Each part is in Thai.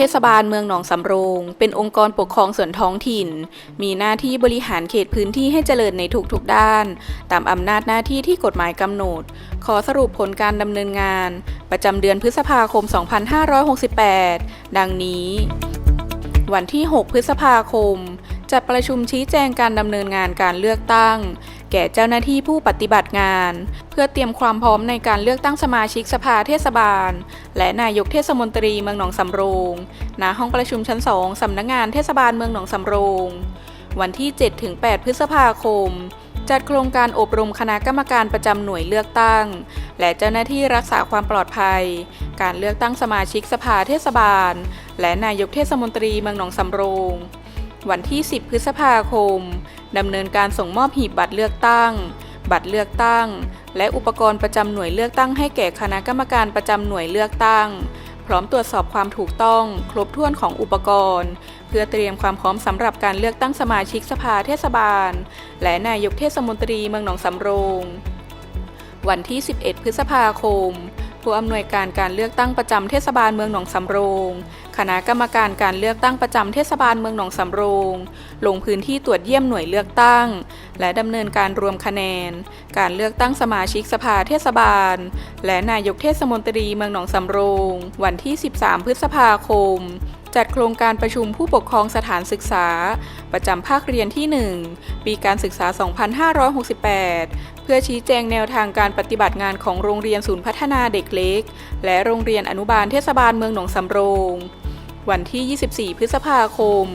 ทศบาลเมืองหนองสำโรง เป็นองค์กรปกครองส่วนท้องถิ่น มีหน้าที่บริหารเขตพื้นที่ให้เจริญในทุกๆด้าน ตามอำนาจหน้าที่ที่กฎหมายกำหนด ขอสรุปผลการดำเนินงาน ประจำเดือนพฤษภาคม 2568 ดังนี้ วันที่ 6 พฤษภาคมจัดประชุมชี้แจงการดำเนินงานการเลือกตั้ง แก่เจ้าหน้าที่ผู้ปฏิบัติงาน เพื่อเตรียมความพร้อมในการเลือกตั้งสมาชิกสภาเทศบาล และนายกเทศมนตรีเมืองหนองสำโรงณห้องประชุมชั้น2สำนักงานเทศบาลเมืองหนองสำโรง วันที่ 7-8 พฤษภาคมจัดโครงการอบรมคณะกรรมการประจำหน่วยเลือกตั้ง และเจ้าหน้าที่รักษาความปลอดภัย การเลือกตั้งสมาชิกสภาเทศบาล และนายกเทศมนตรีเมืองหนองสำโรง วันที่ 10 พฤษภาคม ดำเนินการส่งมอบหีบบัตรเลือกตั้ง บัตรเลือกตั้ง และอุปกรณ์ประจำหน่วยเลือกตั้งให้แก่คณะกรรมการประจำหน่วยเลือกตั้ง พร้อมตรวจสอบความถูกต้อง ครบถ้วนของอุปกรณ์ เพื่อเตรียมความพร้อมสำหรับการเลือกตั้งสมาชิกสภาเทศบาล และนายกเทศมนตรีเมืองหนองสำโรง วันที่ 11 พฤษภาคม ผู้อำนวยการการเลือกตั้งประจำเทศบาลเมืองหนองสำโรง คณะกรรมการการเลือกตั้งประจำเทศบาลเมืองหนองสำโรง ลงพื้นที่ตรวจเยี่ยมหน่วยเลือกตั้ง และดำเนินการรวมคะแนน การเลือกตั้งสมาชิกสภาเทศบาล และนายกเทศมนตรีเมืองหนองสำโรง วันที่ 13 พฤษภาคม จัดโครงการประชุมผู้ปกครองสถานศึกษา ประจำภาคเรียนที่ 1 ปีการศึกษา 2568 เพื่อชี้แจงแนวทางการปฏิบัติงานของโรงเรียนศูนย์พัฒนาเด็กเล็ก และโรงเรียนอนุบาลเทศบาลเมืองหนองสำโรง วันที่ 24 พฤษภาคม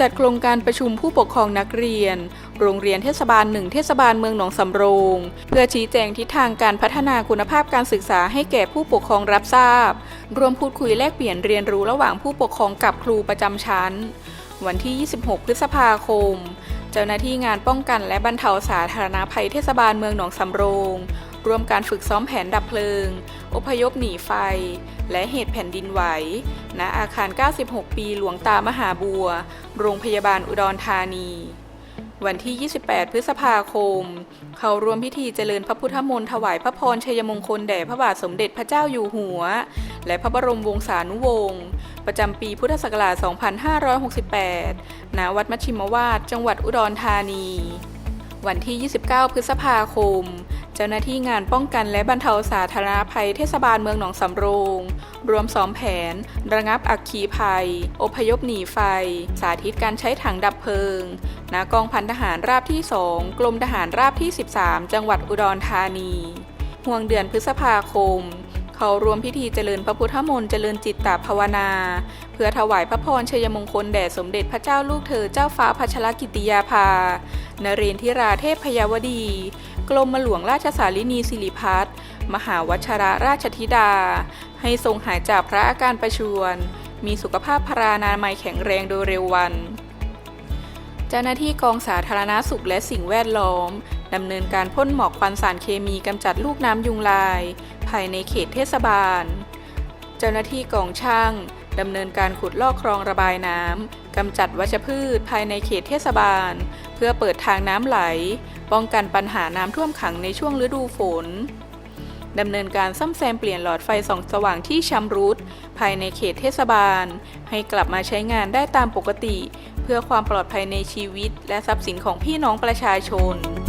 จัดโครงการประชุมผู้ปกครองนักเรียน โรงเรียนเทศบาลหนึ่งเทศบาลเมืองหนองสำโรง เพื่อชี้แจงทิศทางการพัฒนาคุณภาพการศึกษาให้แก่ผู้ปกครองรับทราบ รวมพูดคุยแลกเปลี่ยนเรียนรู้ระหว่างผู้ปกครองกับครูประจำชั้น วันที่ 26 พฤษภาคม เจ้าหน้าที่งานป้องกันและบรรเทาสาธารณภัยเทศบาลเมืองหนองสำโรง รวมการฝึกซ้อมแผนดับเพลิง อพยพหนีไฟ และเหตุแผ่นดินไหว ณ อาคาร 96 ปีหลวงตามหาบัว โรงพยาบาลอุดรธานี วันที่ 28 พฤษภาคม เขาร่วมพิธีเจริญพระพุทธมนต์ถวายพระพรชัยมงคลแด่พระบาทสมเด็จพระเจ้าอยู่หัว และพระบรมวงศานุวงศ์ประจำปีพุทธศักราช 2568 ณ วัดมัชชิมวาด จังหวัดอุดรธานี วันที่ 29 พฤษภาคม เจ้าหน้าที่งานป้องกันและบรรเทาสาธารณภัยเทศบาลเมืองหนองสำโรง รวมซ้อมแผน ระงับอัคคีภัย อพยพหนีไฟ สาธิตการใช้ถังดับเพลิงณกองพันทหารราบที่ 2 กรมทหารราบที่ 13 จังหวัดอุดรธานี ห่วงเดือนพฤษภาคม เขารวมพิธีเจริญพระพุทธมนต์เจริญจิตตภาวนา เพื่อถวายพระพรชัยมงคลแด่สมเด็จพระเจ้าลูกเธอเจ้าฟ้าพัชรกิติยาภานเรนทิราเทพพยาวดี กรมหลวงราชสารินีสิริพัฒน์มหาวชระราชธิดา ให้ทรงหายจากพระอาการประชวรมีสุขภาพพรานามัยแข็งแรงโดยเร็ววัน เจ้าหน้าที่กองสาธารณาสุขและสิ่งแวดล้อมดำเนินการพ่นหมอกควันสารเคมีกำจัดลูกน้ำยุงลาย ภายในเขตเทศบาล เจ้าหน้าที่กองช่างดำเนินการขุดลอกคลองระบายน้ำกำจัดวัชพืชภายในเขตเทศบาล เพื่อเปิดทางน้ำไหล ป้องกันปัญหาน้ำท่วมขังในช่วงฤดูฝนดำเนินการซ่อมแซมเปลี่ยนหลอดไฟส่องสว่างที่ชำรุดภายในเขตเทศบาล ให้กลับมาใช้งานได้ตามปกติ เพื่อความปลอดภัยในชีวิต และทรัพย์สินของพี่น้องประชาชน